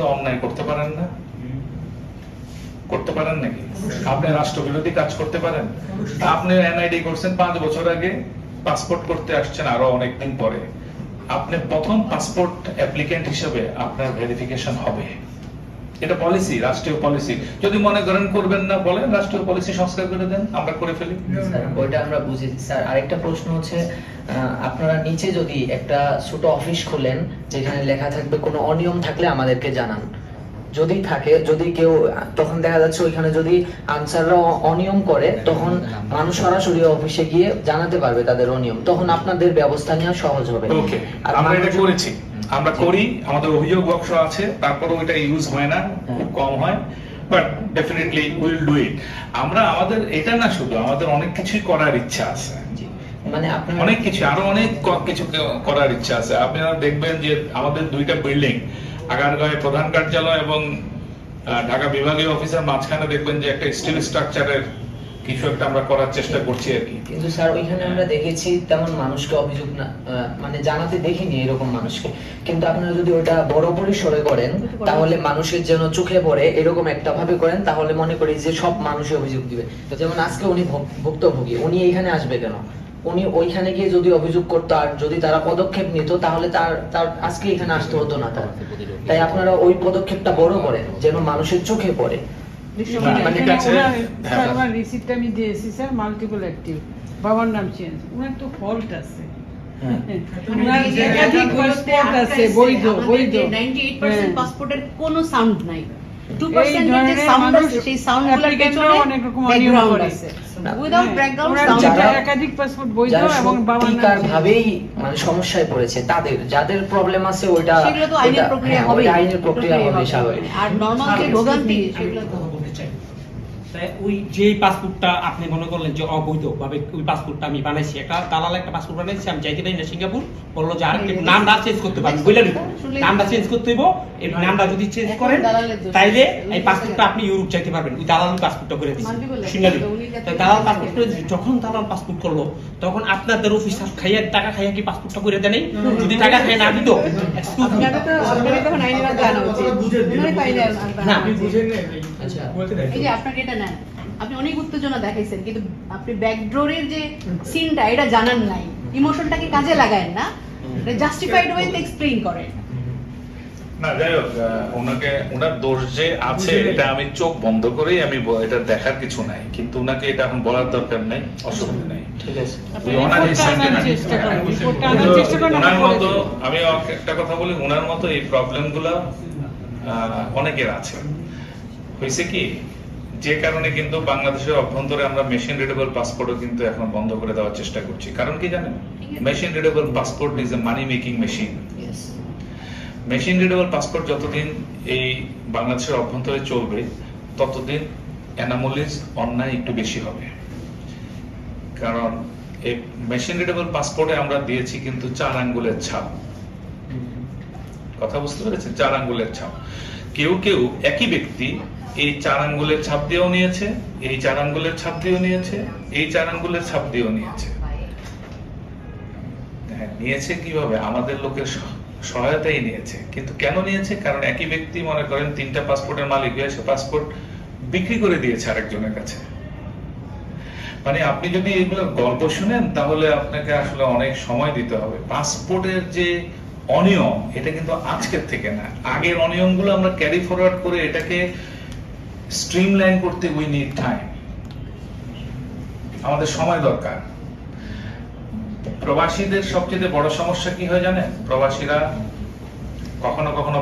মধ্যে অন্যায় করতে পারেন না? করতে পারেন নাকি? আপনি রাষ্ট্রবিরোধী কাজ করতে পারেন? আপনি এনআইডি করছেন পাঁচ বছর আগে পাসপোর্ট করতে আসছেন আরও অনেকদিন পরে। আপনি প্রথম পাসপোর্ট অ্যাপ্লিকেন্ট হিসেবে আপনার ভেরিফিকেশন হবে। এটা পলিসি রাষ্ট্রীয় পলিসি যদি মনে করেন করবেন না বলেন রাষ্ট্রীয় পলিসি সংস্কার করে দেন আমরা করে ফেলি। ওইটা আমরা বুঝেছি স্যার আরেকটা প্রশ্ন হচ্ছে আপনারা নিচে যদি একটা ছোট অফিস খোলেন যেখানে লেখা থাকবে কোনো অনিয়ম থাকলে আমাদেরকে জানান। যদি থাকে যদি কেউ তখন দেখা যাচ্ছে ওইখানে যদি আনসাররা অনিয়ম করে তখন মানুষ সরাসরি অফিসে গিয়ে জানাতে পারবে তাদের অনিয়ম। তখন আপনাদের ব্যবস্থা নেওয়া সহজ হবে। আর আমরা এটা করেছি। আমরা করি আমাদের অভিযোগ বক্স আছে তারপরেও এটা ইউজ হয় না খুব কম হয় but definitely will do it আমরা আমাদের এটা না শুধু আমাদের অনেক কিছুই করার ইচ্ছা আছে। মানে অনেক কিছু আরও অনেক কিছু করার ইচ্ছা আছে। আপনারা দেখবেন যে আমাদের দুইটা বিল্ডিং আগারগাঁয়ে প্রধান কার্যালয় এবং ঢাকা বিভাগীয় অফিসের মাঝখানে দেখবেন যে একটা স্টিল স্ট্রাকচারের কিছু একটা আমরা করার চেষ্টা করছি আর কি। কিন্তু স্যার ওইখানে আমরা দেখেছি তেমন মানুষকে অভিযোগ না মানে জানাতে দেখিনি এরকম মানুষকে। কিন্তু আপনারা যদি ওটা বড় পরিসরে করেন তাহলে মানুষের যেন চোখে পড়ে এরকম একটা ভাবে করেন তাহলে মনে করি যে সব মানুষই অভিযোগ দিবে। তো যেমন আজকে উনি ভুক- ভুক্তভোগী উনি এখানে আসবে কেন? উনি ওইখানে গিয়ে যদি অভিযোগ করতো আর যদি তারা পদক্ষেপ নিত তাহলে তার তার আজকে এখানে আসতে হতো না তার। তাই আপনারা ওই পদক্ষেপটা বড় করেন যেন মানুষের চোখে পড়ে। মানে ঠিক আছে। হ্যাঁ। রিসিপ্টটা আমি দিয়েছি স্যার মাল্টিপল অ্যাক্টিভ বাবার নাম চেঞ্জ ওনার তো ফল্ট আছে হ্যাঁ। একাধিক পাসপোর্ট আছে বৈধ বৈধ 98% হ্যাঁ। পাসপোর্টের কোনো সাউন্ড নাই এই 2% এর যে ধরনের সাউন্ড মানুষ আছে সেই সাউন্ডগুলোর applicant-রা পেছনে অনেক রকম অনিয়ম ব্যাকগ্রাউন্ড করে। আছে। না, উইদাউট হ্যাঁ, ব্যাকগ্রাউন্ড ওনার সাউন্ড দুইটা যারা- একাধিক পাসপোর্ট এবং বাবার নাম সত্যিকার চেঞ্জ। ভাবেই মানে সমস্যায় পড়েছে তাদের যাদের প্রবলেম আছে ওইটা আইনের প্রক্রিয়া হ্যাঁ, হবে আইনের প্রক্রিয়া হবে স্বাভাবিক। আর নরমাল ভোগান্তি সেগুলো তো ওই যেই পাসপোর্টটা আপনি মনে করলেন যে অবৈধ ভাবে ওই পাসপোর্টটা আমি বানাইছি একটা দালাল একটা পাসপোর্ট বানাইছি আমি চাইতে পারি না সিঙ্গাপুর বলল যে আরেকটা নামটা চেঞ্জ করতে পারবেন বুঝলেন? নামটা চেঞ্জ করতে হইব এই নামটা যদি চেঞ্জ করেন তাইলে এই পাসপোর্টটা আপনি ইউরোপ চাইতে পারবেন ওই দালাল পাসপোর্টটা করে দিচ্ছি সিঙ্গাপুর। তাই দালাল পাসপোর্ট করে যখন দালাল পাসপোর্ট করল তখন আপনাদের অফিস খাইয়া টাকা খাইয়া কি পাসপোর্টটা করে দেয় যদি টাকা খাইয়া না দিত তো তো না, আপনি। আচ্ছা। যে নেন আপনি অনেক উত্তেজনা দেখাইছেন কিন্তু আপনি ব্যাকডোরের যে সিনটা এটা জানান নাই। ইমোশনটাকে কাজে লাগায়েন না জাস্টিফাইড ওয়েতে এক্সপ্লেইন করেন। না যাই হোক ওনাকে ওনার দোষ যে আছে এটা আমি চোখ বন্ধ করেই আমি এটা দেখার কিছু নাই। কিন্তু ওনাকে এটা এখন বলার দরকার নাই অসুবিধা নাই। ওনার হ্যাঁ, মতো আমি একটা কথা বলি ওনার মতো এই প্রবলেমগুলা অনেকের আছে। হয়েছে কি যে কারণে কিন্তু বাংলাদেশের অভ্যন্তরে আমরা মেশিন রিডেবল পাসপোর্টও কিন্তু এখন বন্ধ করে দেওয়ার চেষ্টা করছি। কারণ কি জানেন? Machine readable passport is a money making machine machine readable passport যতদিন এই বাংলাদেশের অভ্যন্তরে চলবে ততদিন অ্যানামোলিজ অন্যায় একটু বেশি হবে। কারণ এই মেশিন রিডেবল পাসপোর্টে আমরা দিয়েছি কিন্তু চার আঙ্গুলের ছাপ। কথা বুঝতে পেরেছেন? চার আঙ্গুলের ছাপ। কেউ কেউ একই ব্যক্তি এই চার আঙ্গুলের ছাপ দিয়েও নিয়েছে এই চার আঙ্গুলের ছাপ দিয়েও নিয়েছে এই চার আঙ্গুলের ছাপ দিয়েও নিয়েছে। হ্যাঁ, নিয়েছে কীভাবে? আমাদের লোকের সহায়তাই নিয়েছে। কিন্তু কেন নিয়েছে? কারণ একই ব্যক্তি মনে করেন তিনটা পাসপোর্টের মালিক হয়ে সে পাসপোর্ট বিক্রি করে দিয়েছে আরেকজনের কাছে। মানে আপনি যদি এগুলো গল্প শুনেন তাহলে আপনাকে আসলে অনেক সময় দিতে হবে। পাসপোর্টের যে অনিয়ম, এটা কিন্তু আজকের থেকে না। আগের অনিয়মগুলো আমরা ক্যারি ফরওয়ার্ড করে এটাকে স্ট্রিমলাইন করতে উই নিড টাইম আমাদের সময় দরকার। প্রবাসীদের সবচেয়ে বড় সমস্যা কি হয় জানেন? প্রবাসীরা কখনো কখনো